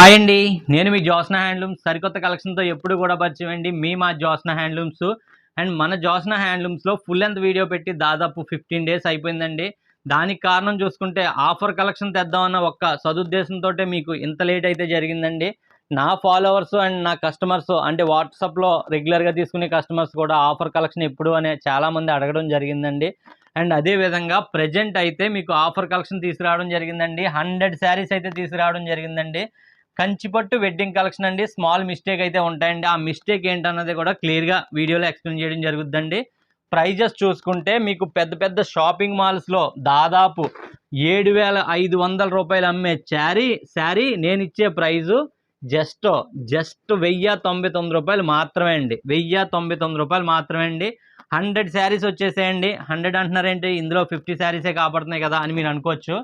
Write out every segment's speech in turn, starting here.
Hi అండి. నేను మీ Josna handlooms. సరికొత్త కలెక్షన్తో ఎప్పుడు కూడా పరిచయం అండి. మీ మా జోస్న హ్యాండ్లూమ్స్. అండ్ మన జోస్న హ్యాండ్లూమ్స్లో ఫుల్ లెంత్ వీడియో పెట్టి దాదాపు ఫిఫ్టీన్ డేస్ అయిపోయిందండి. దానికి కారణం చూసుకుంటే ఆఫర్ కలెక్షన్ తెద్దామన్న ఒక్క సదుద్దేశంతో మీకు ఇంత లేట్ అయితే జరిగిందండి. నా ఫాలోవర్స్ అండ్ నా కస్టమర్స్ అంటే వాట్సాప్లో రెగ్యులర్గా తీసుకునే కస్టమర్స్ కూడా ఆఫర్ కలెక్షన్ ఎప్పుడు అనే చాలామంది అడగడం జరిగిందండి. అండ్ అదే విధంగా ప్రజెంట్ అయితే మీకు ఆఫర్ కలెక్షన్ తీసుకురావడం జరిగిందండి. హండ్రెడ్ శారీస్ అయితే తీసుకురావడం జరిగిందండి. కంచిపట్టు వెడ్డింగ్ కలెక్షన్ అండి. స్మాల్ మిస్టేక్ అయితే ఉంటాయండి. ఆ మిస్టేక్ ఏంటన్నది కూడా క్లియర్గా వీడియోలో ఎక్స్ప్లెయిన్ చేయడం జరుగుతుందండి ప్రైజెస్ చూసుకుంటే మీకు పెద్ద పెద్ద షాపింగ్ మాల్స్లో దాదాపు ఏడు వేల ఐదు వందల రూపాయలు అమ్మే శారీ శారీ నేను ఇచ్చే ప్రైజు జస్ట్ జస్ట్ వెయ్యి తొంభై తొమ్మిది రూపాయలు మాత్రమే అండి. వెయ్యి తొంభై తొమ్మిది రూపాయలు మాత్రమే అండి. హండ్రెడ్ శారీస్ వచ్చేసేయండి. హండ్రెడ్ అంటున్నారేంటి? ఇందులో ఫిఫ్టీ శారీసే కాపాడుతున్నాయి కదా అని మీరు అనుకోవచ్చు.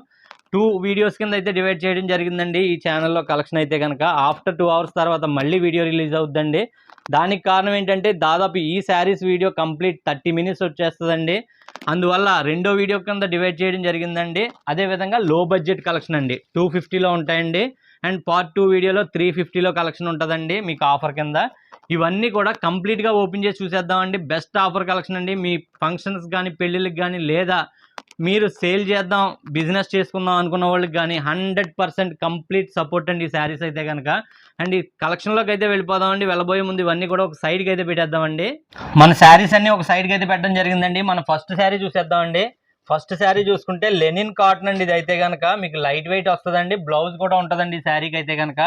టూ వీడియోస్ కింద అయితే డివైడ్ చేయడం జరిగిందండి. ఈ ఛానల్లో కలెక్షన్ అయితే కనుక ఆఫ్టర్ టూ అవర్స్ తర్వాత మళ్ళీ వీడియో రిలీజ్ అవుతుందండి దానికి కారణం ఏంటంటే దాదాపు ఈ saris video complete thirty minutes వచ్చేస్తుందండి. అందువల్ల రెండో వీడియో కింద డివైడ్ చేయడం జరిగిందండి. అదేవిధంగా లో బడ్జెట్ కలెక్షన్ అండి. టూ ఫిఫ్టీలో ఉంటాయండి. అండ్ పార్ట్ టూ వీడియోలో త్రీ ఫిఫ్టీలో కలెక్షన్ ఉంటుందండి మీకు ఆఫర్ కింద. ఇవన్నీ కూడా కంప్లీట్గా ఓపెన్ చేసి చూసేద్దామండి. బెస్ట్ ఆఫర్ కలెక్షన్ అండి. మీ ఫంక్షన్స్ కానీ పెళ్ళిళ్ళకి కానీ లేదా మీరు సేల్ చేద్దాం బిజినెస్ చేసుకుందాం అనుకున్న వాళ్ళకి కానీ హండ్రెడ్ పర్సెంట్ కంప్లీట్ సపోర్ట్ అండి ఈ శారీస్ అయితే కనుక అండ్ ఈ కలెక్షన్లోకి అయితే వెళ్ళిపోదామండి వెళ్ళబోయే ముందు ఇవన్నీ కూడా ఒక సైడ్కి అయితే పెట్టేద్దామండి మన శారీస్ అన్ని ఒక సైడ్కి అయితే పెట్టడం జరిగిందండి. మన ఫస్ట్ శారీ చూసేద్దామండి ఫస్ట్ శారీ చూసుకుంటే లెనిన్ కాటన్ అండి ఇది అయితే కనుక మీకు లైట్ వెయిట్ వస్తుందండి బ్లౌజ్ కూడా ఉంటుందండి ఈ శారీకి అయితే కనుక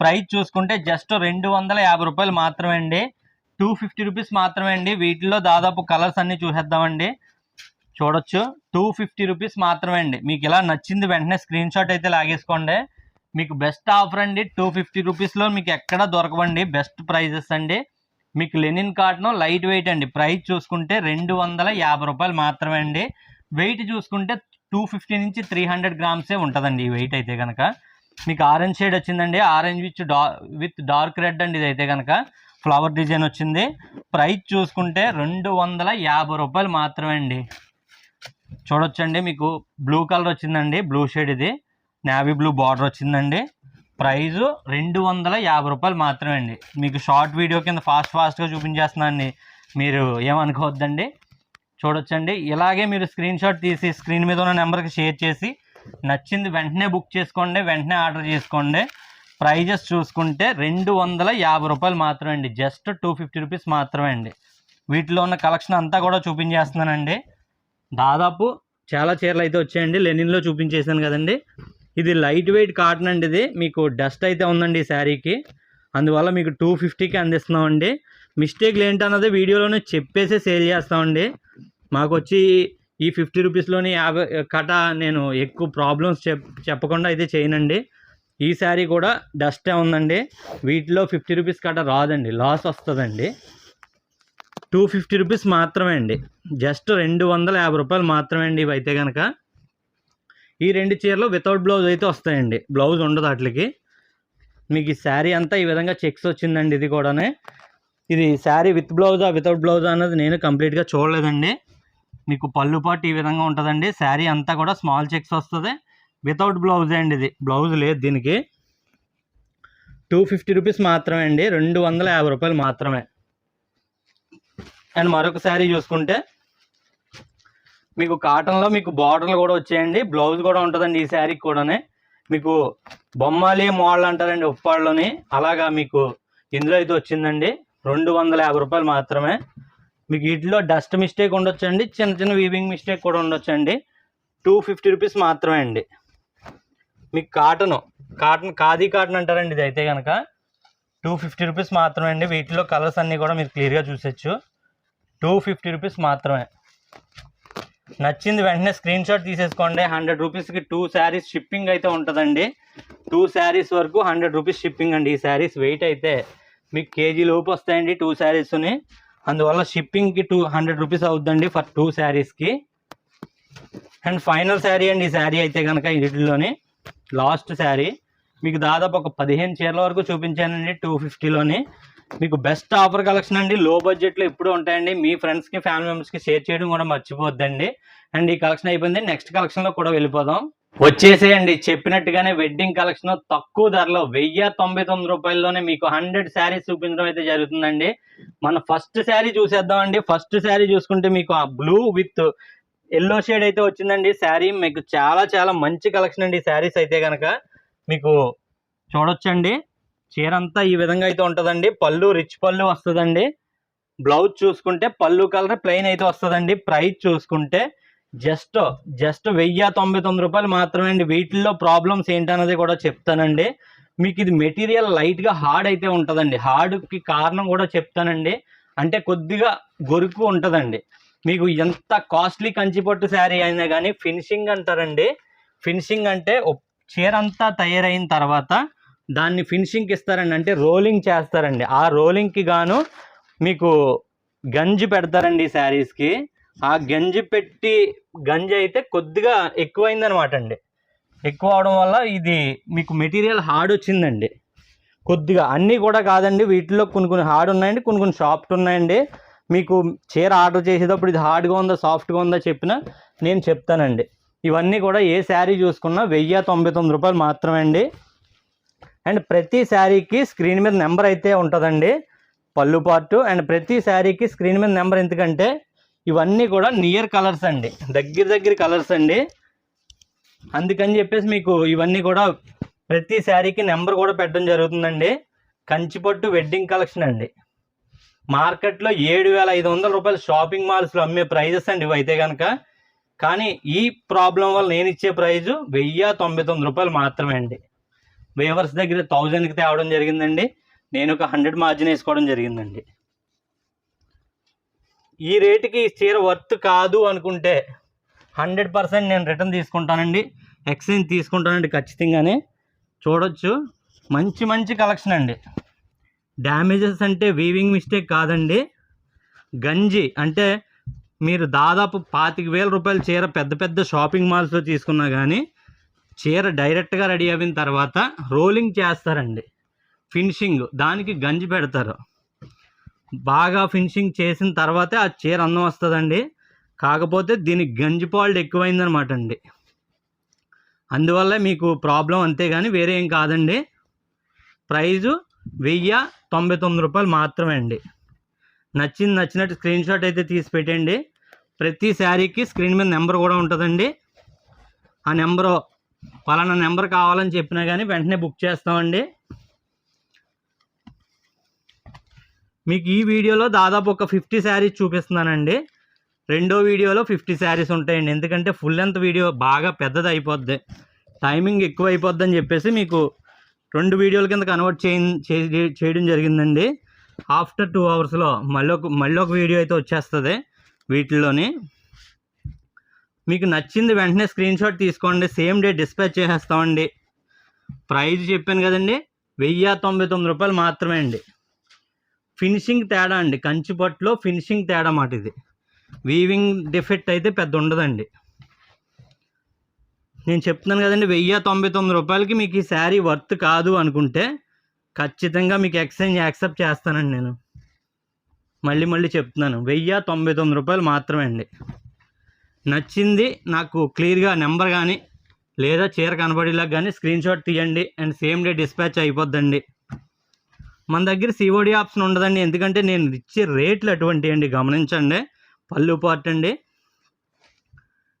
ప్రైస్ చూసుకుంటే జస్ట్ రెండు వందల యాభై రూపాయలు మాత్రమే అండి. టూ ఫిఫ్టీ రూపీస్ మాత్రమే అండి. వీటిలో దాదాపు కలర్స్ అన్ని చూసేద్దామండి చూడొచ్చు. టూ ఫిఫ్టీ రూపీస్ మాత్రమే అండి. మీకు ఇలా నచ్చింది వెంటనే స్క్రీన్ షాట్ అయితే లాగేసుకోండి. మీకు బెస్ట్ ఆఫర్ అండి. టూ ఫిఫ్టీ రూపీస్లో మీకు ఎక్కడ దొరకవండి. బెస్ట్ ప్రైజెస్ అండి. మీకు లెనిన్ కాటన్ లైట్ వెయిట్ అండి. ప్రైస్ చూసుకుంటే రెండు వందల యాభై రూపాయలు మాత్రమే అండి. వెయిట్ చూసుకుంటే టూ ఫిఫ్టీ నుంచి త్రీ హండ్రెడ్ గ్రామ్సే ఉంటుందండి ఈ వెయిట్ అయితే కనుక మీకు ఆరెంజ్ షేడ్ వచ్చిందండి. ఆరెంజ్ విత్ డా విత్ డార్క్ రెడ్ అండి ఇది అయితే కనుక ఫ్లవర్ డిజైన్ వచ్చింది. ప్రైస్ చూసుకుంటే రెండు వందల యాభై రూపాయలు మాత్రమే అండి. చూడొచ్చండి మీకు బ్లూ కలర్ వచ్చిందండి బ్లూ షేడ్ ఇది. నావీ బ్లూ బార్డర్ వచ్చిందండి. ప్రైజు రెండు వందల యాభై రూపాయలు మాత్రమే అండి. మీకు షార్ట్ వీడియో కింద ఫాస్ట్ ఫాస్ట్గా చూపించేస్తున్నానండి. మీరు ఏమనుకోవద్దండి చూడొచ్చండి. ఇలాగే మీరు స్క్రీన్ షాట్ తీసి స్క్రీన్ మీద ఉన్న నెంబర్కి షేర్ చేసి నచ్చింది వెంటనే బుక్ చేసుకోండి వెంటనే ఆర్డర్ చేసుకోండి. ప్రైజెస్ చూసుకుంటే రెండు వందల యాభై రూపాయలు మాత్రమే అండి. జస్ట్ టూ ఫిఫ్టీ రూపీస్ మాత్రమే అండి. వీటిలో ఉన్న కలెక్షన్ అంతా కూడా చూపించేస్తున్నానండి. దాదాపు చాలా చీరలు అయితే వచ్చాయండి. లెనిన్లో చూపించేసాను కదండి. ఇది లైట్ వెయిట్ కాటన్ అండి ఇది. మీకు డస్ట్ అయితే ఉందండి ఈ శారీకి. అందువల్ల మీకు టూ ఫిఫ్టీకి అందిస్తున్నామండి. మిస్టేక్లు ఏంటన్నది వీడియోలోనే చెప్పేసి సేల్ చేస్తామండి. మాకు వచ్చి ఈ ఫిఫ్టీ రూపీస్లోని యాభై కట నేను ఎక్కువ ప్రాబ్లమ్స్ చెప్ చెప్పకుండా అయితే చేయనండి. ఈ శారీ కూడా డస్టే ఉందండి. వీటిలో ఫిఫ్టీ రూపీస్ కట రాదండి. లాస్ వస్తుందండి. టూ ఫిఫ్టీ రూపీస్ మాత్రమే అండి. జస్ట్ రెండు వందల యాభై రూపాయలు మాత్రమే అండి ఇవి అయితే కనుక ఈ రెండు చీరలు వితౌట్ బ్లౌజ్ అయితే వస్తాయండి. బ్లౌజ్ ఉండదు వాటికి. మీకు ఈ శారీ అంతా ఈ విధంగా చెక్స్ వచ్చిందండి ఇది కూడానే. ఇది శారీ విత్ బ్లౌజా వితౌట్ బ్లౌజా అన్నది నేను కంప్లీట్గా చూడలేదండి. మీకు పళ్ళు పాటు ఈ విధంగా ఉంటుందండి. శారీ అంతా కూడా స్మాల్ చెక్స్ వస్తుంది. వితౌట్ బ్లౌజ్ అండి ఇది. బ్లౌజ్ లేదు దీనికి. టూ ఫిఫ్టీ రూపీస్ మాత్రమే అండి. రెండు వందల యాభై రూపాయలు మాత్రమే. అండ్ మరొక శారీ చూసుకుంటే మీకు కాటన్లో మీకు బార్డర్లు కూడా వచ్చాయండి. బ్లౌజ్ కూడా ఉంటుందండి ఈ శారీకి కూడానే. మీకు బొమ్మాలి మోడల్ అంటారండి ఉప్పాడులోని. అలాగా మీకు ఇందులో అయితే వచ్చిందండి. రెండు వందల యాభై రూపాయలు మాత్రమే. మీకు వీటిలో డస్ట్ మిస్టేక్ ఉండొచ్చండి. చిన్న చిన్న వీవింగ్ మిస్టేక్ కూడా ఉండొచ్చండి. టూ ఫిఫ్టీ రూపీస్ మాత్రమే అండి. మీకు కాటన్ కాటన్ ఖాదీ కాటన్ అంటారండి ఇది అయితే కనుక టూ ఫిఫ్టీ రూపీస్ మాత్రమే అండి. వీటిలో కలర్స్ అన్నీ కూడా మీరు క్లియర్గా చూసొచ్చు. టూ ఫిఫ్టీ రూపీస్ మాత్రమే. నచ్చింది వెంటనే స్క్రీన్ షాట్ తీసేసుకోండి. హండ్రెడ్ రూపీస్కి టూ శారీస్ షిప్పింగ్ అయితే ఉంటుందండి. టూ శారీస్ వరకు హండ్రెడ్ రూపీస్ షిప్పింగ్ అండి ఈ శారీస్. వెయిట్ అయితే మీకు కేజీ లోపు వస్తాయండి టూ శారీస్ని. అందువల్ల షిప్పింగ్కి టూ హండ్రెడ్ రూపీస్ అవుద్దండి ఫర్ టూ శారీస్కి. అండ్ ఫైనల్ శారీ అండి ఈ శారీ అయితే కనుక వీటిలోని. లాస్ట్ శారీ. మీకు దాదాపు ఒక పదిహేను చీరల వరకు చూపించానండి టూ ఫిఫ్టీలోని. మీకు బెస్ట్ ఆఫర్ కలెక్షన్ అండి. లో బడ్జెట్లో ఎప్పుడు ఉంటాయండి. మీ ఫ్రెండ్స్కి ఫ్యామిలీ మెంబర్స్కి షేర్ చేయడం కూడా మర్చిపోద్దండి అండ్ ఈ కలెక్షన్ అయిపోయింది. నెక్స్ట్ కలెక్షన్లో కూడా వెళ్ళిపోదాం. వచ్చేసేయండి. చెప్పినట్టుగానే వెడ్డింగ్ కలెక్షన్ తక్కువ ధరలో వెయ్యి తొంభై తొమ్మిది రూపాయల్లోనే మీకు హండ్రెడ్ శారీస్ చూపించడం అయితే జరుగుతుందండి. మన ఫస్ట్ శారీ చూసేద్దామండి. ఫస్ట్ శారీ చూసుకుంటే మీకు ఆ బ్లూ విత్ ఎల్లో షేడ్ అయితే వచ్చిందండి. శారీ మీకు చాలా చాలా మంచి కలెక్షన్ అండి. శారీస్ అయితే కనుక మీకు చూడొచ్చండి. చీర అంతా ఈ విధంగా అయితే ఉంటుందండి. పళ్ళు రిచ్ పళ్ళు వస్తుందండి. బ్లౌజ్ చూసుకుంటే పళ్ళు కలర్ ప్లెయిన్ అయితే వస్తుందండి. ప్రైస్ చూసుకుంటే జస్ట్ జస్ట్ వెయ్యి తొంభై తొమ్మిది రూపాయలు మాత్రమే అండి. వీటిల్లో ప్రాబ్లమ్స్ ఏంటన్నది కూడా చెప్తానండి. మీకు ఇది మెటీరియల్ లైట్గా హార్డ్ అయితే ఉంటుందండి. హార్డ్కి కారణం కూడా చెప్తానండి. అంటే కొద్దిగా గొరుకు ఉంటుందండి. మీకు ఎంత కాస్ట్లీ కంచిపట్టు శారీ అయినా కానీ ఫినిషింగ్ అంటారండి. ఫినిషింగ్ అంటే చీర అంతా తయారైన తర్వాత దాన్ని ఫినిషింగ్కి ఇస్తారండి. అంటే రోలింగ్ చేస్తారండి. ఆ రోలింగ్కి గాను మీకు గంజి పెడతారండి ఈ శారీస్కి. ఆ గంజి పెట్టి గంజి అయితే కొద్దిగా ఎక్కువైందనమాట అండి. ఎక్కువ అవడం వల్ల ఇది మీకు మెటీరియల్ హార్డ్ వచ్చిందండి. కొద్దిగా అన్నీ కూడా కాదండి. వీటిలో కొన్ని కొన్ని హార్డ్ ఉన్నాయండి కొన్ని కొన్ని సాఫ్ట్ ఉన్నాయండి. మీకు చీర ఆర్డర్ చేసేటప్పుడు ఇది హార్డ్గా ఉందా సాఫ్ట్గా ఉందా చెప్పినా నేను చెప్తానండి. ఇవన్నీ కూడా ఏ శారీ చూసుకున్నా వెయ్యి తొంభై తొమ్మిది రూపాయలు మాత్రమే అండి. అండ్ ప్రతి శారీకి స్క్రీన్ మీద నెంబర్ అయితే ఉంటుందండి. పళ్ళు పార్టు అండ్ ప్రతి శారీకి స్క్రీన్ మీద నెంబర్ ఎందుకంటే ఇవన్నీ కూడా నియర్ కలర్స్ అండి. దగ్గర దగ్గర కలర్స్ అండి. అందుకని చెప్పేసి మీకు ఇవన్నీ కూడా ప్రతి శారీకి నెంబర్ కూడా పెట్టడం జరుగుతుందండి. కంచిపట్టు వెడ్డింగ్ కలెక్షన్ అండి. మార్కెట్లో ఏడు వేల ఐదు వందల రూపాయలు షాపింగ్ మాల్స్లో అమ్మే ప్రైజెస్ అండి ఇవైతే కనుక కానీ ఈ ప్రాబ్లం వల్ల నేను ఇచ్చే ప్రైజు వెయ్యి తొంభై తొమ్మిది రూపాయలు మాత్రమే అండి. వేవర్స్ దగ్గర థౌజండ్కి తేవడం జరిగిందండి. నేను ఒక హండ్రెడ్ మార్జిన్ వేసుకోవడం జరిగిందండి. ఈ రేటుకి చీర వర్త్ కాదు అనుకుంటే హండ్రెడ్ పర్సెంట్ నేను రిటర్న్ తీసుకుంటానండి. ఎక్స్చేంజ్ తీసుకుంటానండి ఖచ్చితంగానే. చూడొచ్చు. మంచి మంచి కలెక్షన్ అండి. డ్యామేజెస్ అంటే వీవింగ్ మిస్టేక్ కాదండి. గంజి అంటే మీరు దాదాపు పాతిక వేల రూపాయల చీర పెద్ద పెద్ద షాపింగ్ మాల్స్లో తీసుకున్నా కానీ చీర డైరెక్ట్గా రెడీ అయిన తర్వాత రోలింగ్ చేస్తారండి. ఫినిషింగ్ దానికి గంజి పెడతారు. బాగా ఫినిషింగ్ చేసిన తర్వాతే ఆ చీర అందం వస్తుందండి. కాకపోతే దీనికి గంజి పాల్డ్ ఎక్కువైందనమాట అండి అందువల్ల మీకు ప్రాబ్లం అంతే కానీ వేరే ఏం కాదండి. ప్రైజు వెయ్యి తొంభై తొమ్మిది రూపాయలు మాత్రమే అండి. నచ్చింది నచ్చినట్టు స్క్రీన్ షాట్ అయితే తీసి పెట్టండి. ప్రతి శారీకి స్క్రీన్ మీద నెంబర్ కూడా ఉంటుందండి. ఆ నెంబరు పలానా నెంబర్ కావాలని చెప్పినా కానీ వెంటనే బుక్ చేస్తామండి. మీకు ఈ వీడియోలో దాదాపు ఒక ఫిఫ్టీ శారీస్ చూపిస్తున్నానండి. రెండో వీడియోలో ఫిఫ్టీ శారీస్ ఉంటాయండి. ఎందుకంటే ఫుల్ లెంత్ వీడియో బాగా పెద్దది అయిపోద్ది. టైమింగ్ ఎక్కువ అయిపోద్ది అని చెప్పేసి మీకు రెండు వీడియోల కింద కన్వర్ట్ చేయ చేయడం జరిగిందండి. ఆఫ్టర్ టూ అవర్స్లో మళ్ళీ ఒక మళ్ళీ ఒక వీడియో అయితే వచ్చేస్తుంది వీటిల్లోని. మీకు నచ్చింది వెంటనే స్క్రీన్ షాట్ తీసుకోండి. సేమ్ డే డిస్పాచ్ చేసేస్తామండి. ప్రైజ్ చెప్పాను కదండి. వెయ్యి తొంభై తొమ్మిది రూపాయలు మాత్రమే అండి. ఫినిషింగ్ తేడా అండి. కంచిపట్టులో ఫినిషింగ్ తేడా మాట ఇది. వీవింగ్ డిఫెక్ట్ అయితే పెద్ద ఉండదండి. నేను చెప్తున్నాను కదండి వెయ్యి తొంభై తొమ్మిది రూపాయలకి మీకు ఈ శారీ వర్త్ కాదు అనుకుంటే ఖచ్చితంగా మీకు ఎక్స్చేంజ్ యాక్సెప్ట్ చేస్తానండి నేను. మళ్ళీ మళ్ళీ చెప్తున్నాను. వెయ్యి తొంభై తొమ్మిది రూపాయలు మాత్రమే అండి. నచ్చింది నాకు క్లియర్గా నెంబర్ కానీ లేదా చీర కనబడేలా కానీ స్క్రీన్ షాట్ తీయండి అండ్ సేమ్ డే డిస్పాచ్ అయిపోద్దండి. మన దగ్గర సిఓడి ఆప్షన్ ఉండదండి ఎందుకంటే నేను ఇచ్చే రేట్లు అటువంటి అండి గమనించండి. పళ్ళు పార్ట్ అండి.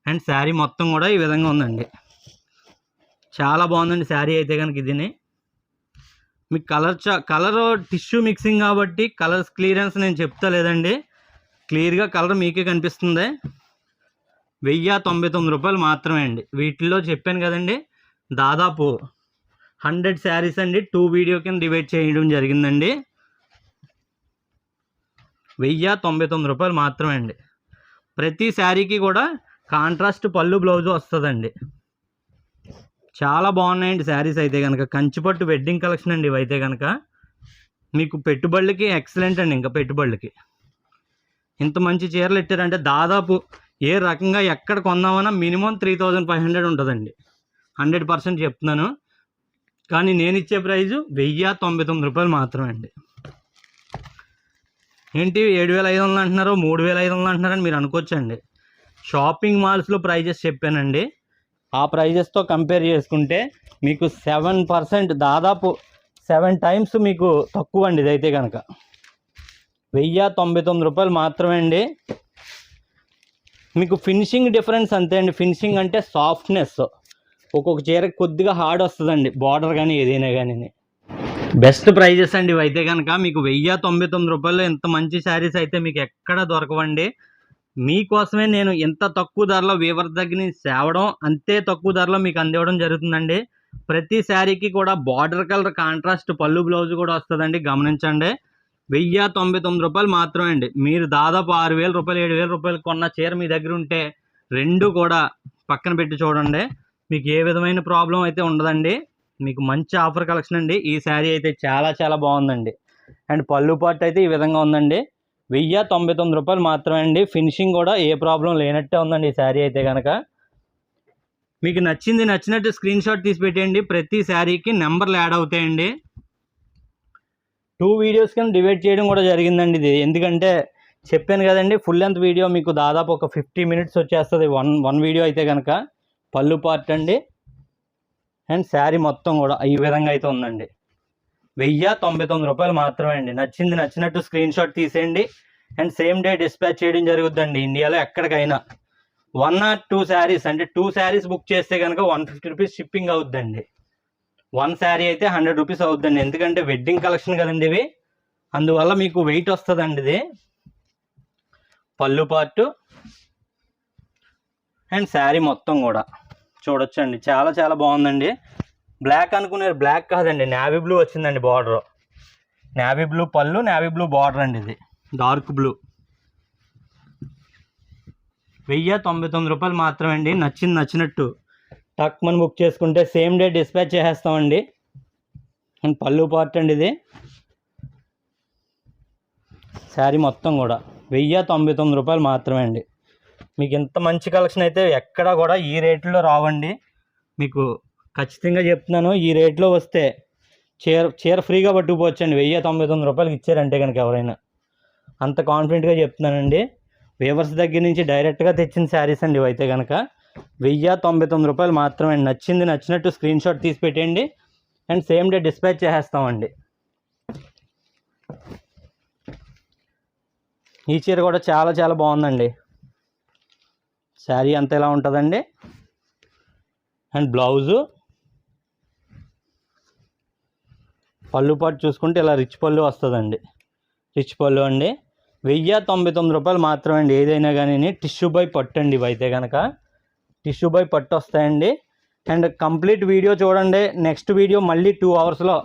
అండ్ శారీ మొత్తం కూడా ఈ విధంగా ఉందండి. చాలా బాగుందండి శారీ అయితే కనుక ఇదిని. మీకు కలర్ చా కలర్ టిష్యూ మిక్సింగ్ కాబట్టి కలర్స్ క్లియరెన్స్ నేను చెప్తా లేదండి. క్లియర్గా కలర్ మీకే కనిపిస్తుంది. వెయ్యి తొంభై తొమ్మిది రూపాయలు మాత్రమే అండి. వీటిల్లో చెప్పాను కదండి దాదాపు హండ్రెడ్ శారీస్ అండి టూ వీడియో కింద డివైడ్ చేయడం జరిగిందండి. వెయ్యి తొంభై తొమ్మిది రూపాయలు మాత్రమే అండి. ప్రతి శారీకి కూడా కాంట్రాస్ట్ పళ్ళు బ్లౌజ్ వస్తుందండి. చాలా బాగున్నాయండి శారీస్ అయితే కనుక కంచిపట్టు వెడ్డింగ్ కలెక్షన్ అండి ఇవైతే కనుక మీకు పెట్టుబడులకి ఎక్సలెంట్ అండి ఇంకా పెట్టుబడులకి. ఇంత మంచి చీరలు ఇచ్చారంటే దాదాపు ఏ రకంగా ఎక్కడ కొందామన్నా minimum three thousand five hundred ఉంటుందండి. హండ్రెడ్ పర్సెంట్ చెప్తున్నాను. కానీ నేను ఇచ్చే ప్రైజు వెయ్యి తొంభై తొమ్మిది రూపాయలు మాత్రమే అండి. ఏంటి ఏడు వేల ఐదు వందలు అంటున్నారు మూడు వేల ఐదు వందలు అంటున్నారని మీరు అనుకోవచ్చండి. షాపింగ్ మాల్స్లో ప్రైజెస్ చెప్పానండి. ఆ ప్రైజెస్తో కంపేర్ చేసుకుంటే మీకు సెవెన్ పర్సెంట్ దాదాపు సెవెన్ టైమ్స్ మీకు తక్కువ అండి ఇదైతే కనుక వెయ్యి తొంభై తొమ్మిది రూపాయలు మాత్రమే అండి. మీకు ఫినిషింగ్ డిఫరెన్స్ అంతే అండి. ఫినిషింగ్ అంటే సాఫ్ట్నెస్ ఒక్కొక్క చీర కొద్దిగా హార్డ్ వస్తుందండి. బార్డర్ కానీ ఏదైనా కానీ బెస్ట్ ప్రైజెస్ అండి ఇవైతే కనుక మీకు వెయ్యి తొంభై తొమ్మిది రూపాయలు ఇంత మంచి శారీస్ అయితే మీకు ఎక్కడ దొరకవండి. మీకోసమే నేను ఇంత తక్కువ ధరలో వీవర్ దగ్గర నుంచి అంతే తక్కువ ధరలో మీకు అందివ్వడం జరుగుతుందండి. ప్రతి శారీకి కూడా బార్డర్ కలర్ కాంట్రాస్ట్ పళ్ళు బ్లౌజ్ కూడా వస్తుందండి. గమనించండి. వెయ్యి తొంభై తొమ్మిది రూపాయలు మాత్రమే అండి మీరు దాదాపు ఆరు వేల రూపాయలు ఏడు వేల రూపాయలు కొన్న చీర మీ దగ్గర ఉంటే రెండు కూడా పక్కన పెట్టి చూడండి. మీకు ఏ విధమైన ప్రాబ్లం అయితే ఉండదండి. మీకు మంచి ఆఫర్ కలెక్షన్ అండి. ఈ శారీ అయితే చాలా చాలా బాగుందండి. అండ్ పళ్ళు పాటు అయితే ఈ విధంగా ఉందండి. వెయ్యి తొంభై తొమ్మిది రూపాయలు మాత్రమే అండి ఫినిషింగ్ కూడా ఏ ప్రాబ్లం లేనట్టే ఉందండి ఈ శారీ అయితే కనుక మీకు నచ్చింది నచ్చినట్టు స్క్రీన్ షాట్ తీసి పెట్టేయండి. ప్రతి శారీకి నెంబర్లు యాడ్ అవుతాయండి. టూ వీడియోస్ కింద డివైడ్ చేయడం కూడా జరిగిందండి ఇది. ఎందుకంటే చెప్పాను కదండి ఫుల్ లెంత్ వీడియో మీకు దాదాపు ఒక ఫిఫ్టీ మినిట్స్ వచ్చేస్తుంది. వన్ వన్ వీడియో అయితే కనుక పళ్ళు పార్ట్ అండి అండ్ శారీ మొత్తం కూడా ఈ విధంగా అయితే ఉందండి. వెయ్యి తొంభై తొమ్మిది రూపాయలు మాత్రమే అండి. నచ్చింది నచ్చినట్టు స్క్రీన్ షాట్ తీసేయండి అండ్ సేమ్ డే డిస్పాచ్ చేయడం జరుగుద్దండి ఇండియాలో ఎక్కడికైనా వన్ ఆర్ టూ శారీస్ అంటే టూ శారీస్ బుక్ చేస్తే కనుక వన్ ఫిఫ్టీ రూపీస్ షిప్పింగ్ అవుద్దండి. వన్ శారీ అయితే హండ్రెడ్ రూపీస్ అవుతుందండి ఎందుకంటే వెడ్డింగ్ కలెక్షన్ కదండి ఇవి. అందువల్ల మీకు వెయిట్ వస్తుందండి ఇది. పళ్ళు పార్టు అండ్ శారీ మొత్తం కూడా. చూడొచ్చండి. చాలా చాలా బాగుందండి. బ్లాక్ అనుకునేది బ్లాక్ కాదండి. నావీ బ్లూ వచ్చిందండి బార్డర్ నావీ బ్లూ పళ్ళు నావీ బ్లూ బార్డర్ అండి ఇది. డార్క్ బ్లూ వెయ్యి తొంభై తొమ్మిది రూపాయలు మాత్రమే అండి. నచ్చింది నచ్చినట్టు. టక్మన్ బుక్ చేసుకుంటే సేమ్ డే డిస్పాచ్ చేసేస్తామండి. అండ్ పళ్ళు పార్ట్ అండి ఇది. శారీ మొత్తం కూడా వెయ్యి తొంభై తొమ్మిది రూపాయలు మాత్రమే అండి. మీకు ఇంత మంచి కలెక్షన్ అయితే ఎక్కడా కూడా ఈ రేట్లో రావండి. మీకు ఖచ్చితంగా చెప్తున్నాను ఈ రేట్లో వస్తే చీర చీర ఫ్రీగా పట్టుకుపోవచ్చండి. వెయ్యి తొంభై తొమ్మిది రూపాయలకి ఇచ్చారంటే కనుక ఎవరైనా. అంత కాన్ఫిడెంట్గా చెప్తున్నానండి. వేవర్స్ దగ్గర నుంచి డైరెక్ట్గా తెచ్చిన శారీస్ అండి ఇవైతే కనుక. వెయ్యి తొంభై తొమ్మిది రూపాయలు మాత్రమే. అండి నచ్చింది నచ్చినట్టు స్క్రీన్ షాట్ తీసి పెట్టండి అండ్ సేమ్ డే డిస్పాచ్ చేసేస్తామండి. ఈ చీర కూడా చాలా చాలా బాగుందండి. శారీ అంత ఎలా ఉంటుందండి? And blouse. పళ్ళు పాటు చూసుకుంటే ఇలా రిచ్ పళ్ళు వస్తుందండి. రిచ్ పళ్ళు అండి. వెయ్యి తొంభై తొమ్మిది రూపాయలు మాత్రమే అండి. ఏదైనా కానీ టిష్యూ బై పట్టు అండి ఇవైతే కనుక టిష్యూ బై పట్టు వస్తాయండి అండ్ కంప్లీట్ వీడియో చూడండి. నెక్స్ట్ వీడియో మళ్ళీ టూ అవర్స్లో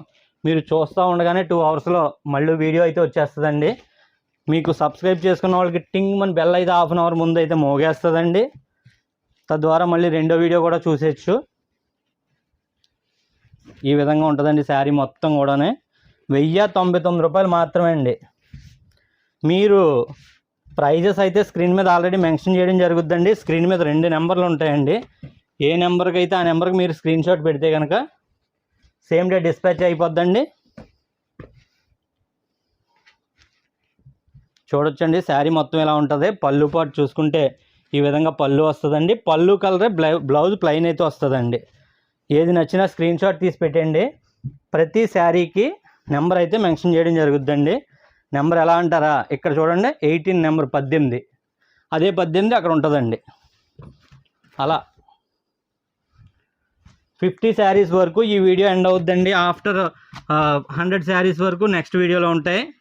మీరు చూస్తూ ఉండగానే టూ అవర్స్లో మళ్ళీ వీడియో అయితే వచ్చేస్తుందండి. మీకు సబ్స్క్రైబ్ చేసుకున్న వాళ్ళకి టింగ్ మన బెల్ అయితే హాఫ్ అన్ అవర్ ముందు అయితే మోగేస్తుందండి. తద్వారా మళ్ళీ రెండో వీడియో కూడా చూసేయచ్చు ఈ విధంగా ఉంటుందండి శారీ మొత్తం కూడానే. వెయ్యి తొంభై తొమ్మిది రూపాయలు మాత్రమే అండి. మీరు ప్రైజెస్ అయితే స్క్రీన్ మీద ఆల్రెడీ మెన్షన్ చేయడం జరుగుద్దండి. స్క్రీన్ మీద రెండు నెంబర్లు ఉంటాయండి. ఏ నెంబర్కి అయితే ఆ నెంబర్కి మీరు స్క్రీన్ షాట్ పెడితే కనుక సేమ్ డే డిస్పాచ్ అయిపోద్దండి. చూడొచ్చండి శారీ మొత్తం ఎలా ఉంటుంది. పళ్ళు పాటు చూసుకుంటే ఈ విధంగా పళ్ళు వస్తుందండి. పళ్ళు కలరే బ్లౌ బ్లౌజ్ ప్లెయిన్ అయితే వస్తుందండి. ఏది నచ్చినా స్క్రీన్ షాట్ తీసి పెట్టండి. ప్రతి శారీకి నెంబర్ అయితే మెన్షన్ చేయడం జరుగుద్దండి. నెంబర్ ఎలా అంటారా? ఇక్కడ చూడండి ఎయిటీన్ నెంబర్ పద్దెనిమిది. అదే పద్దెనిమిది అక్కడ ఉంటుందండి. అలా. ఫిఫ్టీ శారీస్ వరకు ఈ వీడియో ఎండ్ అవుద్దండి. ఆఫ్టర్ హండ్రెడ్ శారీస్ వరకు నెక్స్ట్ వీడియోలో ఉంటాయి.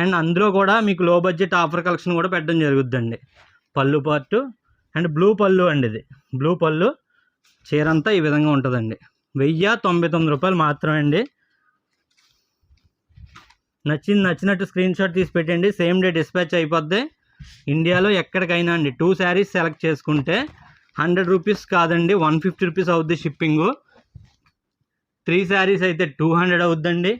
అండ్ అందులో కూడా మీకు లో బడ్జెట్ ఆఫర్ కలెక్షన్ కూడా పెట్టడం జరుగుద్దండి. పళ్ళు పార్టు అండ్ బ్లూ పళ్ళు అండి ఇది. బ్లూ పళ్ళు చీరంతా ఈ విధంగా ఉంటుందండి. వెయ్యి తొంభై తొమ్మిది రూపాయలు మాత్రమే అండి. నచ్చింది నచ్చినట్టు స్క్రీన్ షాట్ తీసి పెట్టండి. సేమ్ డే డిస్పాచ్ అయిపోద్ది. ఇండియాలో ఎక్కడికైనా అండి టూ శారీస్ సెలెక్ట్ చేసుకుంటే హండ్రెడ్ రూపీస్ కాదండి వన్ ఫిఫ్టీ రూపీస్ అవుద్ది షిప్పింగు త్రీ శారీస్ అయితే టూ హండ్రెడ్ అవుద్దండి.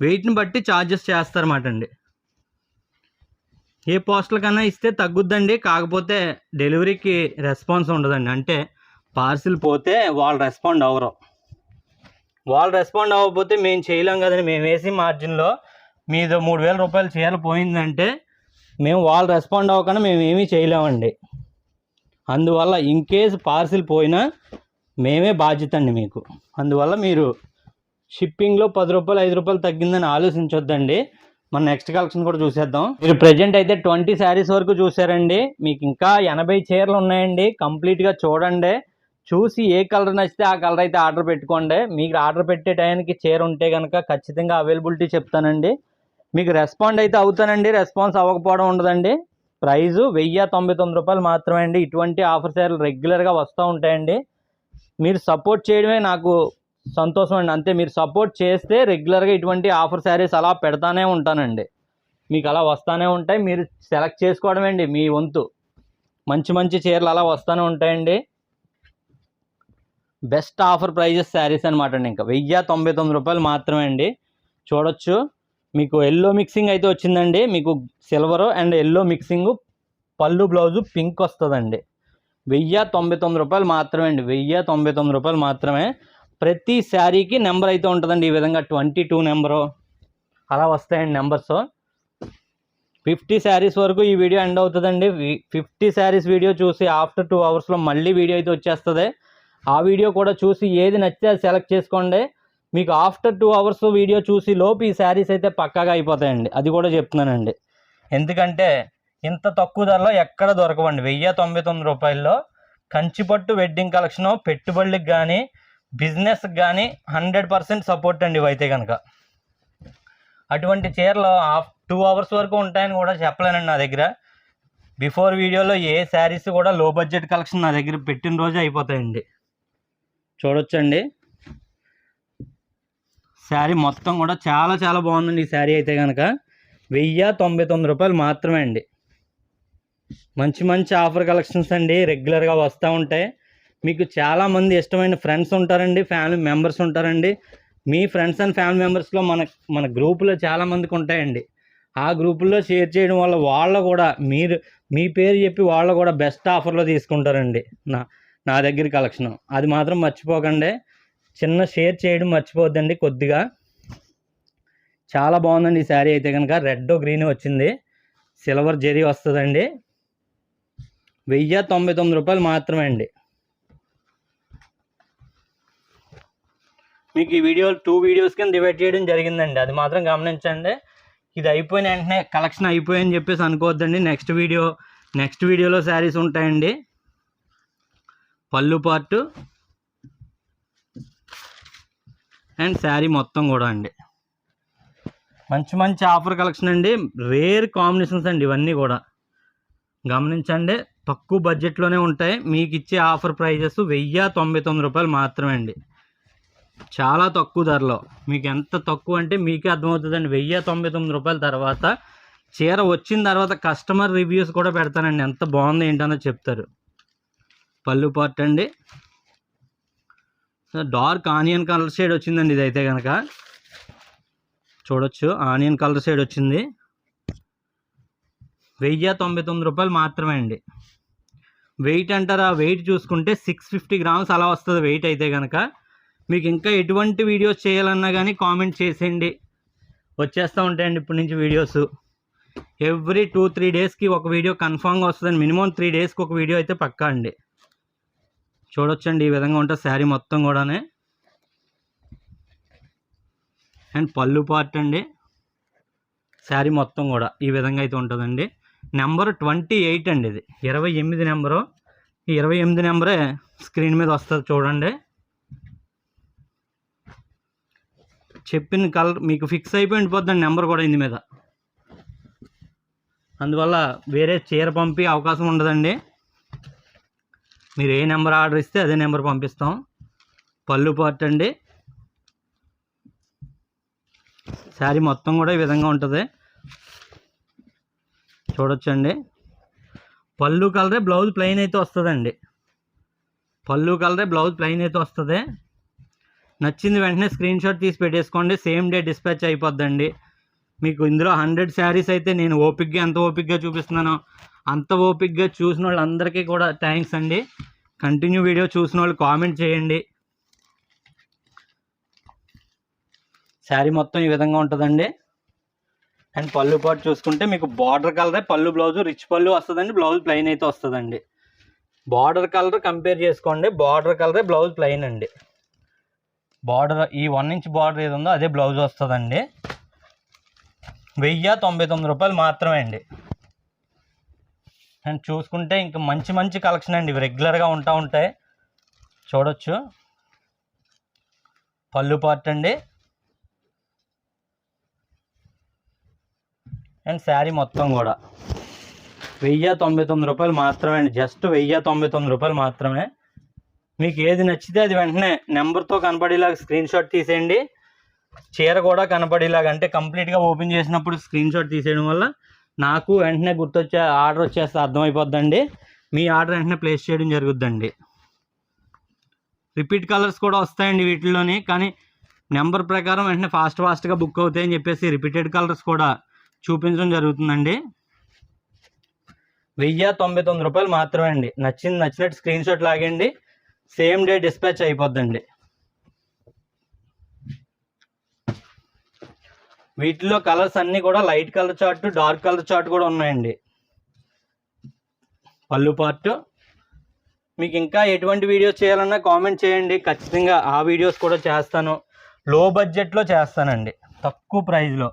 వెయిట్ని బట్టి ఛార్జెస్ చేస్తారన్నమాట అండి. ఏ పోస్టుల కన్నా ఇస్తే తగ్గుద్దండి కాకపోతే డెలివరీకి రెస్పాన్స్ ఉండదండి. అంటే పార్సిల్ పోతే వాళ్ళు రెస్పాండ్ అవ్వరు. వాళ్ళు రెస్పాండ్ అవ్వకపోతే మేము చేయలేం కదండి. మేము వేసి మార్జిన్లో మీద మూడు వేల రూపాయలు చీర పోయిందంటే మేము వాళ్ళు రెస్పాండ్ అవ్వకుండా మేము ఏమీ చేయలేమండి. అందువల్ల ఇన్ కేస్ పార్సిల్ పోయినా మేమే బాధ్యత అండి మీకు. అందువల్ల మీరు షిప్పింగ్లో పది రూపాయలు ఐదు రూపాయలు తగ్గిందని ఆలోచించొద్దండి. మన నెక్స్ట్ కలెక్షన్ కూడా చూసేద్దాం. మీరు ప్రజెంట్ అయితే ట్వంటీ శారీస్ వరకు చూసారండి. మీకు ఇంకా ఎనభై చీరలు ఉన్నాయండి. కంప్లీట్గా చూడండి. చూసి ఏ కలర్ నచ్చితే ఆ కలర్ అయితే ఆర్డర్ పెట్టుకోండి. మీకు ఆర్డర్ పెట్టే టైంకి చీర ఉంటే కనుక ఖచ్చితంగా అవైలబిలిటీ చెప్తానండి. మీకు రెస్పాండ్ అయితే అవుతానండి. రెస్పాన్స్ అవ్వకపోవడం ఉండదండి. ప్రైజు వెయ్యి తొంభై తొమ్మిది రూపాయలు మాత్రమే అండి. ఇటువంటి ఆఫర్ చీరలు రెగ్యులర్గా వస్తూ ఉంటాయండి. మీరు సపోర్ట్ చేయడమే నాకు సంతోషం అండి. అంతే మీరు సపోర్ట్ చేస్తే రెగ్యులర్గా ఇటువంటి ఆఫర్ శారీస్ అలా పెడతానే ఉంటానండి. మీకు అలా వస్తూనే ఉంటాయి. మీరు సెలెక్ట్ చేసుకోవడమే అండి మీ వంతు. మంచి మంచి చీరలు అలా వస్తూనే ఉంటాయండి. బెస్ట్ ఆఫర్ ప్రైజెస్ శారీస్ అనమాట అండి ఇంకా. వెయ్యి తొంభై తొమ్మిది రూపాయలు మాత్రమే అండి. చూడొచ్చు. మీకు ఎల్లో మిక్సింగ్ అయితే వచ్చిందండి. మీకు సిల్వర్ అండ్ ఎల్లో మిక్సింగ్ పళ్ళు బ్లౌజు పింక్ వస్తుందండి. వెయ్యి తొంభై తొమ్మిది రూపాయలు మాత్రమే అండి. వెయ్యి తొంభై తొమ్మిది రూపాయలు మాత్రమే. ప్రతి శారీకి నెంబర్ అయితే ఉంటుందండి. ఈ విధంగా ట్వంటీ టూ నెంబరు అలా వస్తాయండి నెంబర్స్. ఫిఫ్టీ శారీస్ వరకు ఈ వీడియో ఎండ్ అవుతుందండి. ఫిఫ్టీ శారీస్ వీడియో చూసి ఆఫ్టర్ టూ అవర్స్లో మళ్ళీ వీడియో అయితే వచ్చేస్తుంది. ఆ వీడియో కూడా చూసి ఏది నచ్చితే అది సెలెక్ట్ చేసుకోండి. మీకు ఆఫ్టర్ టూ అవర్స్ వీడియో చూసి లోపు ఈ శారీస్ అయితే పక్కాగా అయిపోతాయండి. అది కూడా చెప్తున్నానండి. ఎందుకంటే ఇంత తక్కువ ధరలో ఎక్కడ దొరకవండి. వెయ్యి తొంభై తొమ్మిది రూపాయల్లో కంచిపట్టు వెడ్డింగ్ కలెక్షన్ పెట్టుబడులకు కానీ బిజినెస్కి కానీ హండ్రెడ్ పర్సెంట్ సపోర్ట్ అండి ఇవైతే కనుక అటువంటి చీరలు హాఫ్ టూ అవర్స్ వరకు ఉంటాయని కూడా చెప్పలేనండి నా దగ్గర. బిఫోర్ వీడియోలో ఏ శారీస్ కూడా లో బడ్జెట్ కలెక్షన్ నా దగ్గర పెట్టిన రోజే అయిపోతాయండి. చూడొచ్చండి. శారీ మొత్తం కూడా చాలా చాలా బాగుందండి ఈ శారీ అయితే కనుక వెయ్యి తొంభై తొమ్మిది రూపాయలు మాత్రమే అండి. మంచి మంచి ఆఫర్ కలెక్షన్స్ అండి. రెగ్యులర్గా వస్తూ ఉంటాయి. మీకు చాలామంది ఇష్టమైన ఫ్రెండ్స్ ఉంటారండి ఫ్యామిలీ మెంబర్స్ ఉంటారండి. మీ ఫ్రెండ్స్ అండ్ ఫ్యామిలీ మెంబర్స్లో మన మన గ్రూపులో చాలామందికి ఉంటాయండి. ఆ గ్రూపుల్లో షేర్ చేయడం వల్ల వాళ్ళు కూడా మీరు మీ పేరు చెప్పి వాళ్ళు కూడా బెస్ట్ ఆఫర్లో తీసుకుంటారండి. నా నా దగ్గర కలెక్షన్ అది మాత్రం మర్చిపోకండి. చిన్న షేర్ చేయడం మర్చిపోద్దండి కొద్దిగా. చాలా బాగుందండి ఈ శారీ అయితే కనుక. రెడ్ గ్రీన్ వచ్చింది. సిల్వర్ జెరీ వస్తుందండి. వెయ్యి తొంభై తొమ్మిది రూపాయలు మాత్రమే అండి. మీకు ఈ వీడియో టూ వీడియోస్ కింద డివైడ్ చేయడం జరిగిందండి. అది మాత్రం గమనించండి. ఇది అయిపోయిన వెంటనే కలెక్షన్ అయిపోయని చెప్పేసి అనుకోవద్దండి. నెక్స్ట్ వీడియో నెక్స్ట్ వీడియోలో శారీస్ ఉంటాయండి. పళ్ళు పార్ట్ అండ్ శారీ మొత్తం కూడా అండి. మంచి మంచి ఆఫర్ కలెక్షన్ అండి. రేర్ కాంబినేషన్స్ అండి ఇవన్నీ కూడా. గమనించండి తక్కువ బడ్జెట్లోనే ఉంటాయి. మీకు ఇచ్చే ఆఫర్ ప్రైజెస్ వెయ్యి తొంభై తొమ్మిది రూపాయలు మాత్రమే అండి. చాలా తక్కువ ధరలో. మీకు ఎంత తక్కువ అంటే మీకే అర్థమవుతుందండి. వెయ్యి తొంభై తొమ్మిది రూపాయల తర్వాత చీర వచ్చిన తర్వాత కస్టమర్ రివ్యూస్ కూడా పెడతానండి. ఎంత బాగుంది ఏంటనో చెప్తారు. పళ్ళు పార్ట్ అండి. డార్క్ ఆనియన్ కలర్ షేడ్ వచ్చిందండి ఇదైతే కనుక చూడొచ్చు ఆనియన్ కలర్ షేడ్ వచ్చింది. వెయ్యి తొంభై తొమ్మిది రూపాయలు మాత్రమే అండి. వెయిట్ అంటారా? వెయిట్ చూసుకుంటే సిక్స్ ఫిఫ్టీ గ్రామ్స్ అలా వస్తుంది వెయిట్ అయితే కనుక మీకు ఇంకా ఎటువంటి వీడియోస్ చేయాలన్నా కానీ కామెంట్ చేసేయండి. వచ్చేస్తూ ఉంటాయండి ఇప్పటి నుంచి వీడియోస్. ఎవ్రీ టూ త్రీ డేస్కి ఒక వీడియో కన్ఫామ్గా వస్తుందండి. మినిమం త్రీ డేస్కి ఒక వీడియో అయితే పక్కా అండి. చూడొచ్చండి ఈ విధంగా ఉంటుంది శారీ మొత్తం కూడానే. అండ్ పళ్ళు పార్ట్ అండి. శారీ మొత్తం కూడా ఈ విధంగా అయితే ఉంటుందండి. నెంబర్ ట్వంటీ ఎయిట్ అండి ఇది. ఇరవై ఎనిమిది నెంబరు. ఈ ఇరవై ఎనిమిది నెంబరే స్క్రీన్ మీద వస్తుంది చూడండి. చెప్పిన కలర్ మీకు ఫిక్స్ అయిపోయి ఉండిపోద్దండి నెంబర్ కూడా ఇందు మీద అందువల్ల వేరే చీర పంపి అవకాశం ఉండదండి. మీరు ఏ నెంబర్ ఆర్డర్ ఇస్తే అదే నెంబర్ పంపిస్తాం. పళ్ళు పార్ట్ అండి. శారీ మొత్తం కూడా ఈ విధంగా ఉంటుంది. చూడొచ్చండి. పళ్ళు కలరే బ్లౌజ్ ప్లెయిన్ అయితే వస్తుందండి. పళ్ళు కలరే బ్లౌజ్ ప్లెయిన్ అయితే వస్తుంది. నచ్చింది వెంటనే స్క్రీన్ షాట్ తీసి పెట్టేసుకోండి. సేమ్ డే డిస్పాచ్ అయిపోద్దండి. మీకు ఇందులో హండ్రెడ్ శారీస్ అయితే నేను ఓపిక్గా ఎంత ఓపిక్గా చూపిస్తున్నానో అంత ఓపిక్గా చూసిన వాళ్ళందరికీ కూడా థ్యాంక్స్ అండి. కంటిన్యూ వీడియో చూసిన వాళ్ళు కామెంట్ చేయండి. శారీ మొత్తం ఈ విధంగా ఉంటుందండి. అండ్ పళ్ళు పాటు చూసుకుంటే మీకు బార్డర్ కలరే పళ్ళు బ్లౌజ్ రిచ్ పళ్ళు వస్తుందండి బ్లౌజ్ ప్లెయిన్ అయితే వస్తుందండి. బార్డర్ కలర్ కంపేర్ చేసుకోండి బార్డర్ కలరే బ్లౌజ్ ప్లెయిన్ అండి. బార్డర్ ఈ వన్ ఇంచ్ బార్డర్ ఏది ఉందో అదే బ్లౌజ్ వస్తుందండి. వెయ్యి తొంభై తొమ్మిది రూపాయలు మాత్రమే అండి. అండ్ చూసుకుంటే ఇంకా మంచి మంచి కలెక్షన్ అండి. ఇవి రెగ్యులర్గా ఉంటా ఉంటాయి. చూడొచ్చు. పళ్ళు పార్ట్ అండి. అండ్ శారీ మొత్తం కూడా. వెయ్యి తొంభై తొమ్మిది రూపాయలు మాత్రమే అండి. జస్ట్ వెయ్యి తొంభై తొమ్మిది రూపాయలు మాత్రమే. మీకు ఏది నచ్చితే అది వెంటనే నెంబర్తో కనపడేలాగా స్క్రీన్ షాట్ తీసేయండి. చీర కూడా కనపడేలాగా అంటే కంప్లీట్గా ఓపెన్ చేసినప్పుడు స్క్రీన్ షాట్ తీసేయడం వల్ల నాకు వెంటనే గుర్తొచ్చే ఆర్డర్ వచ్చేస్తే అర్థమైపోద్దండి. మీ ఆర్డర్ వెంటనే ప్లేస్ చేయడం జరుగుద్దండి. రిపీట్ కలర్స్ కూడా వస్తాయండి వీటిలోని కానీ నెంబర్ ప్రకారం వెంటనే ఫాస్ట్ ఫాస్ట్గా బుక్ అవుతాయని చెప్పేసి రిపీటెడ్ కలర్స్ కూడా చూపించడం జరుగుతుందండి. వెయ్యి తొంభై తొమ్మిది రూపాయలు మాత్రమే అండి. నచ్చింది నచ్చినట్టు స్క్రీన్ షాట్ లాగండి. సేమ్ డే డిస్పాచ్ అయిపోద్దండి. వీటిలో కలర్స్ అన్నీ కూడా light colour chart dark colour chart కూడా ఉన్నాయండి. పళ్ళు పార్ట్. మీకు ఇంకా ఎటువంటి వీడియోస్ చేయాలన్నా కామెంట్ చేయండి. ఖచ్చితంగా ఆ వీడియోస్ కూడా చేస్తాను. లో బడ్జెట్లో చేస్తానండి. తక్కువ ప్రైస్లో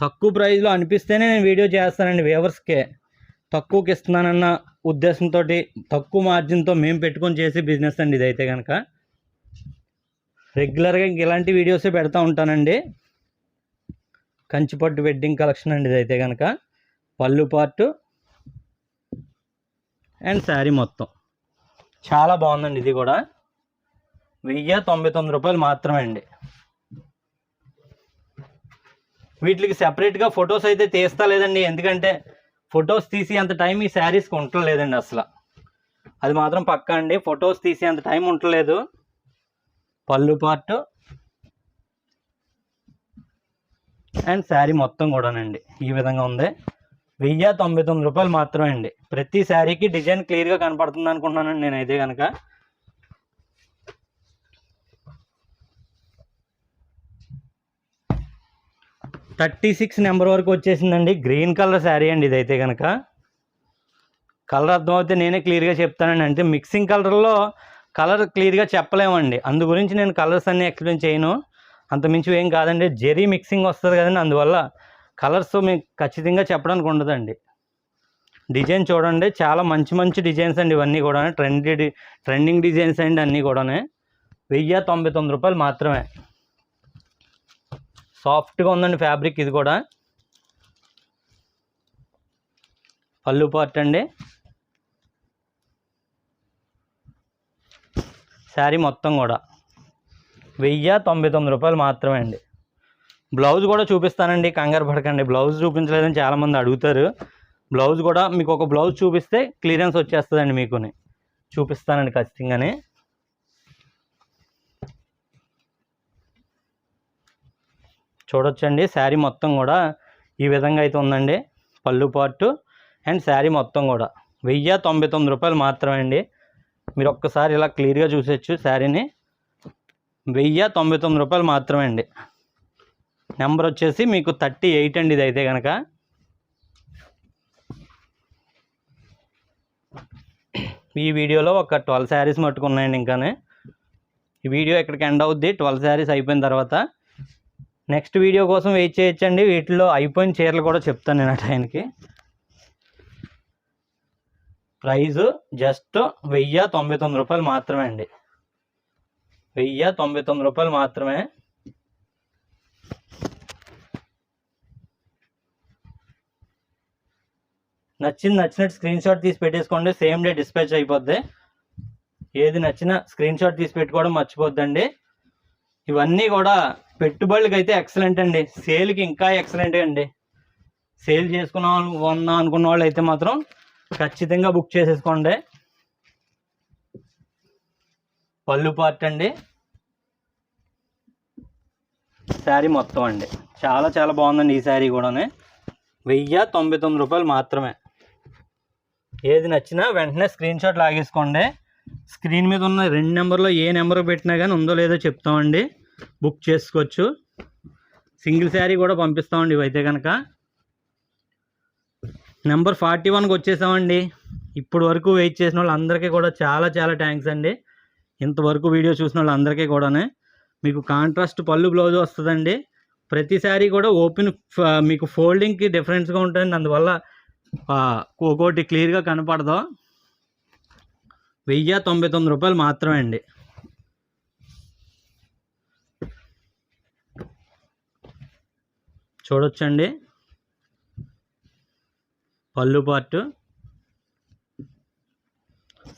తక్కువ ప్రైస్లో అనిపిస్తేనే నేను వీడియో చేస్తానండి వేవర్స్కే తక్కువకి ఇస్తున్నానన్న ఉద్దేశంతో తక్కువ మార్జిన్తో మేము పెట్టుకొని చేసే బిజినెస్ అండి ఇదైతే కనుక రెగ్యులర్గా ఇంక ఇలాంటి వీడియోసే పెడతా ఉంటానండి. కంచిపట్టు వెడ్డింగ్ కలెక్షన్ అండి ఇదైతే కనుక పళ్ళు పార్టు అండ్ శారీ మొత్తం. చాలా బాగుందండి ఇది కూడా. వెయ్యి తొంభై తొమ్మిది రూపాయలు మాత్రమే అండి. వీటికి సెపరేట్గా ఫొటోస్ అయితే తీస్తా లేదండి. ఎందుకంటే ఫొటోస్ తీసి అంత టైం ఈ శారీస్కి ఉండలేదండి అసలు. అది మాత్రం పక్కా అండి. ఫొటోస్ తీసి అంత టైం ఉండలేదు పళ్ళు పార్ట్ అండ్ శారీ మొత్తం కూడానండి. ఈ విధంగా ఉంది. వెయ్యి తొంభై తొమ్మిది రూపాయలు మాత్రమే అండి. ప్రతి శారీకి డిజైన్ క్లియర్గా కనపడుతుంది అనుకుంటున్నానండి నేనైతే కనుక థర్టీ సిక్స్ నెంబర్ వరకు వచ్చేసిందండి. గ్రీన్ కలర్ శారీ అండి ఇదైతే కనుక కలర్ అర్థమవుతే నేనే క్లియర్గా చెప్తానండి. అంటే మిక్సింగ్ కలర్లో కలర్ క్లియర్గా చెప్పలేమండి. అందు గురించి నేను కలర్స్ అన్నీ ఎక్స్ప్లెయిన్ చేయను. అంత మించి ఏం కాదండి. జెరీ మిక్సింగ్ వస్తుంది కదండి. అందువల్ల కలర్స్ మీకు ఖచ్చితంగా చెప్పడానికి ఉండదండి. డిజైన్ చూడండి. చాలా మంచి మంచి డిజైన్స్ అండి ఇవన్నీ కూడా ట్రెండీ ట్రెండింగ్ డిజైన్స్ అండి అన్నీ కూడా వెయ్యి తొంభై తొమ్మిది రూపాయలు మాత్రమే. సాఫ్ట్గా ఉందండి ఫ్యాబ్రిక్ ఇది కూడా. పళ్ళు పార్ట్ అండి. శారీ మొత్తం కూడా. వెయ్యి తొంభై తొమ్మిది రూపాయలు మాత్రమే అండి. బ్లౌజ్ కూడా చూపిస్తానండి కంగారు పడకండి. బ్లౌజ్ చూపించలేదని చాలామంది అడుగుతారు. బ్లౌజ్ కూడా మీకు ఒక బ్లౌజ్ చూపిస్తే క్లియరెన్స్ వచ్చేస్తుందండి మీకుని. చూపిస్తానండి ఖచ్చితంగానే. చూడొచ్చండి శారీ మొత్తం కూడా ఈ విధంగా అయితే ఉందండి. పళ్ళు పార్టు అండ్ శారీ మొత్తం కూడా. వెయ్యి తొంభై తొమ్మిది రూపాయలు మాత్రమే అండి. మీరు ఒక్కసారి ఇలా క్లియర్గా చూసొచ్చు శారీని. వెయ్యి తొంభై తొమ్మిది రూపాయలు మాత్రమే అండి. నెంబర్ వచ్చేసి మీకు థర్టీ ఎయిట్ అండి ఇది అయితే కనుక ఈ వీడియోలో ఒక ట్వెల్వ్ శారీస్ మట్టుకున్నాయండి ఇంకానే. ఈ వీడియో ఎక్కడికి ఎండ్ అవుద్ది? ట్వెల్వ్ శారీస్ అయిపోయిన తర్వాత. నెక్స్ట్ వీడియో కోసం వెయిట్ చేయొచ్చండి. వీటిలో అయిపోయిన చీరలు కూడా చెప్తాను నేను ఆ టైంకి. ప్రైజు జస్ట్ వెయ్యి తొంభై తొమ్మిది రూపాయలు మాత్రమే అండి. వెయ్యి తొంభై తొమ్మిది రూపాయలు మాత్రమే. నచ్చింది నచ్చినట్టు స్క్రీన్ షాట్ తీసి పెట్టేసుకోండి. సేమ్ డే డిస్పాచ్ అయిపోద్ది. ఏది నచ్చినా స్క్రీన్ షాట్ తీసి పెట్టుకోవడం మర్చిపోద్దండి. ఇవన్నీ కూడా పెట్టుబడులకి అయితే ఎక్సలెంట్ అండి. సేల్కి ఇంకా ఎక్సలెంట్ అండి. సేల్ చేసుకున్నాం అనుకున్న వాళ్ళు అయితే మాత్రం ఖచ్చితంగా బుక్ చేసేసుకోండి. పళ్ళు పార్ట్ అండి. శారీ మొత్తం అండి. చాలా చాలా బాగుందండి ఈ శారీ కూడానే. వెయ్యి తొంభై తొమ్మిది రూపాయలు మాత్రమే. ఏది నచ్చినా వెంటనే స్క్రీన్ షాట్ లాగేసుకోండి. స్క్రీన్ మీద ఉన్న రెండు నెంబర్లో ఏ నెంబర్ పెట్టినా కానీ ఉందో లేదో చెప్తామండి. బుక్ చేసుకోవచ్చు. సింగిల్ శారీ కూడా పంపిస్తామండి ఇవైతే కనుక నెంబర్ ఫార్టీ వన్కి వచ్చేసామండి. ఇప్పుడు వరకు వెయిట్ చేసిన వాళ్ళందరికీ కూడా చాలా చాలా థ్యాంక్స్ అండి. ఇంతవరకు వీడియో చూసిన వాళ్ళందరికీ కూడానే మీకు కాంట్రాస్ట్ పళ్ళు బ్లౌజ్ వస్తుందండి. ప్రతి కూడా ఓపెన్ ఫ- మీకు ఫోల్డింగ్కి డిఫరెన్స్గా ఉంటుంది అందువల్ల ఒక్కోటి క్లియర్గా కనపడదు. వెయ్యి తొంభై తొమ్మిది రూపాయలు మాత్రమే అండి. చూడొచ్చండి. పళ్ళు పార్టు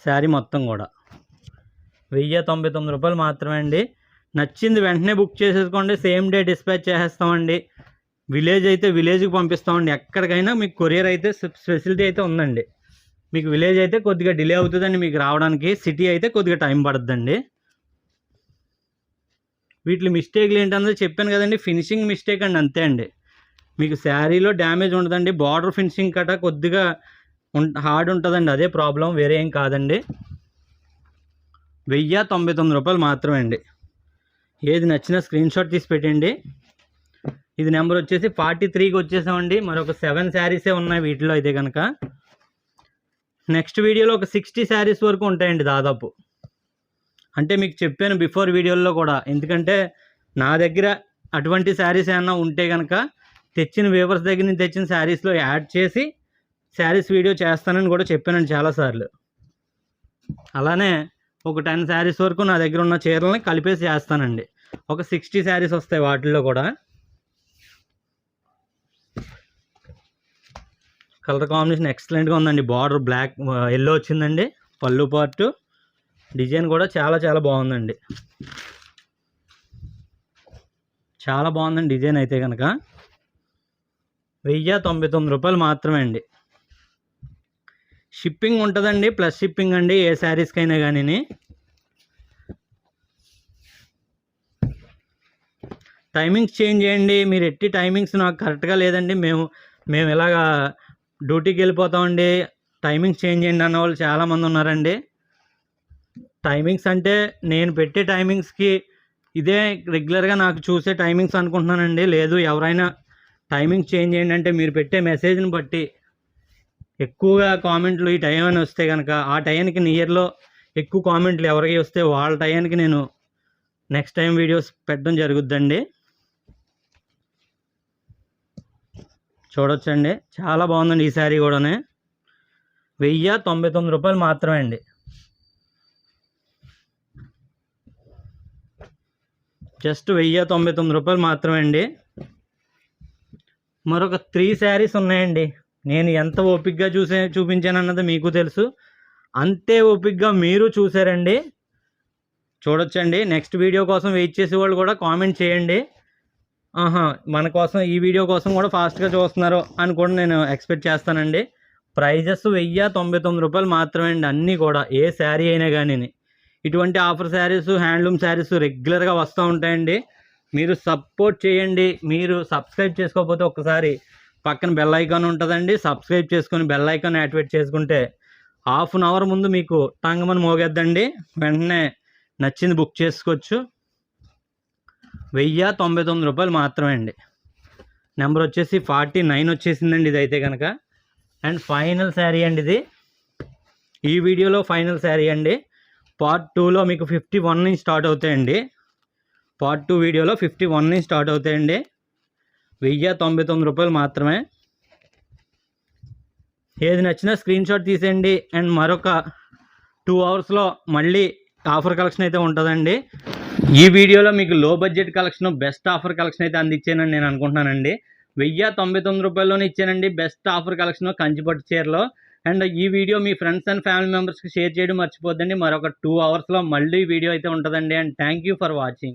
శారీ మొత్తం కూడా. వెయ్యి తొంభై తొమ్మిది రూపాయలు మాత్రమే అండి. నచ్చింది వెంటనే బుక్ చేసేసుకోండి. సేమ్ డే డిస్పాచ్ చేసేస్తామండి. విలేజ్ అయితే విలేజ్కి పంపిస్తామండి. ఎక్కడికైనా మీకు కొరియర్ అయితే ఫెసిలిటీ అయితే ఉందండి. మీకు విలేజ్ అయితే కొద్దిగా డిలే అవుతుందండి మీకు రావడానికి. సిటీ అయితే కొద్దిగా టైం పడుతుందండి వీటి మిస్టేక్లు ఏంటన్నది చెప్పాను కదండి. ఫినిషింగ్ మిస్టేక్ అండి అంతే అండి. మీకు శారీలో డ్యామేజ్ ఉండదండి. బార్డర్ ఫినిషింగ్ కట కొద్దిగా హార్డ్ ఉంటుందండి. అదే ప్రాబ్లం వేరే ఏం కాదండి. వెయ్యి తొంభై తొమ్మిది రూపాయలు మాత్రమే అండి ఏది నచ్చినా స్క్రీన్ షాట్ తీసి పెట్టండి. ఇది నెంబర్ వచ్చేసి ఫార్టీ త్రీకి వచ్చేసామండి. మరొక సెవెన్ శారీసే ఉన్నాయి వీటిలో అయితే కనుక నెక్స్ట్ వీడియోలో ఒక సిక్స్టీ శారీస్ వరకు ఉంటాయండి దాదాపు. అంటే మీకు చెప్పాను బిఫోర్ వీడియోలో కూడా. ఎందుకంటే నా దగ్గర అటువంటి శారీస్ ఏమన్నా ఉంటే కనుక తెచ్చిన వేవర్స్ దగ్గర నుంచి తెచ్చిన శారీస్లో యాడ్ చేసి శారీస్ వీడియో చేస్తానని కూడా చెప్పానండి చాలాసార్లు. అలానే ఒక టెన్ శారీస్ వరకు నా దగ్గర ఉన్న చీరలని కలిపేసి చేస్తానండి. ఒక సిక్స్టీ శారీస్ వస్తాయి వాటిల్లో కూడా. కలర్ కాంబినేషన్ ఎక్సలెంట్గా ఉందండి. బార్డర్ బ్లాక్ ఎల్లో వచ్చిందండి. పళ్ళు పార్టు డిజైన్ కూడా చాలా చాలా బాగుందండి. చాలా బాగుందండి డిజైన్ అయితే కనుక వెయ్యి తొంభై తొమ్మిది రూపాయలు మాత్రమే అండి. షిప్పింగ్ ఉంటుందండి ప్లస్ షిప్పింగ్ అండి ఏ శారీస్కైనా కానీ టైమింగ్స్ చేంజ్ చేయండి మీరు ఎట్టి టైమింగ్స్ నాకు కరెక్ట్గా లేదండి మేము మేము ఇలాగా డ్యూటీకి వెళ్ళిపోతామండి టైమింగ్స్ చేంజ్ చేయండి అన్న వాళ్ళు చాలామంది ఉన్నారండి. టైమింగ్స్ అంటే నేను పెట్టే టైమింగ్స్కి ఇదే రెగ్యులర్గా నాకు చూసే టైమింగ్స్ అనుకుంటున్నానండి లేదు ఎవరైనా టైమింగ్ చేంజ్ చేయండి అంటే మీరు పెట్టే మెసేజ్ని బట్టి ఎక్కువగా కామెంట్లు ఈ టైం అని వస్తే కనుక ఆ టైంకి నియర్లో ఎక్కువ కామెంట్లు ఎవరికి వస్తే వాళ్ళ టైంకి నేను నెక్స్ట్ టైం వీడియోస్ పెట్టడం జరుగుద్దండి. చూడొచ్చండి. చాలా బాగుందండి ఈ శారీ కూడానే. వెయ్యి తొంభై తొమ్మిది రూపాయలు మాత్రమే అండి. జస్ట్ వెయ్యి తొంభై తొమ్మిది రూపాయలు మాత్రమే అండి. మరొక త్రీ శారీస్ ఉన్నాయండి. నేను ఎంత ఓపిక్గా చూసే చూపించాను అన్నది మీకు తెలుసు. అంతే ఓపిక్గా మీరు చూసారండి. చూడొచ్చండి. నెక్స్ట్ వీడియో కోసం వెయిట్ చేసే వాళ్ళు కూడా కామెంట్ చేయండి. ఆహా మన కోసం ఈ వీడియో కోసం కూడా ఫాస్ట్గా చూస్తున్నారు అని కూడా నేను ఎక్స్పెక్ట్ చేస్తానండి. ప్రైజెస్ వెయ్యి తొంభై తొమ్మిది రూపాయలు మాత్రమే అండి అన్నీ కూడా. ఏ శారీ అయినా కానీ ఇటువంటి ఆఫర్ శారీస్ హ్యాండ్లూమ్ శారీస్ రెగ్యులర్గా వస్తూ ఉంటాయండి. మీరు సపోర్ట్ చేయండి. మీరు సబ్స్క్రైబ్ చేసుకోకపోతే ఒక్కసారి పక్కన బెల్ ఐకాన్ ఉంటుందండి. సబ్స్క్రైబ్ చేసుకొని బెల్ ఐకాన్ యాక్టివేట్ చేసుకుంటే హాఫ్ అన్ అవర్ ముందు మీకు టంగమని మోగేద్దండి. వెంటనే నచ్చింది బుక్ చేసుకోవచ్చు. వెయ్యి తొంభై తొమ్మిది రూపాయలు మాత్రమే అండి. నెంబర్ వచ్చేసి ఫార్టీ నైన్ వచ్చేసిందండి ఇది అయితే కనుక అండ్ ఫైనల్ శారీ అండి ఇది. ఈ వీడియోలో ఫైనల్ శారీ అండి. పార్ట్ టూలో మీకు ఫిఫ్టీ వన్ నుంచి స్టార్ట్ అవుతాయండి. పార్ట్ టూ వీడియోలో ఫిఫ్టీ వన్ నుంచి స్టార్ట్ అవుతాయండి. వెయ్యి తొంభై తొమ్మిది రూపాయలు మాత్రమే. ఏది నచ్చినా స్క్రీన్ షాట్ తీసేయండి. అండ్ మరొక టూ అవర్స్లో మళ్ళీ ఆఫర్ కలెక్షన్ అయితే ఉంటుందండి. ఈ వీడియోలో మీకు low budget collection best offer collection అయితే అందించానని నేను అనుకుంటున్నానండి. వెయ్యి తొంభై తొమ్మిది రూపాయల్లోనే ఇచ్చానండి బెస్ట్ ఆఫర్ కలెక్షన్ కంచిపట్టు చీరలో. అండ్ ఈ వీడియో మీ ఫ్రెండ్స్ అండ్ ఫ్యామిలీ మెంబర్స్కి షేర్ చేయడం మర్చిపోద్దండి. మరొక టూ అవర్స్లో మళ్ళీ వీడియో అయితే ఉంటుందండి. And thank you for watching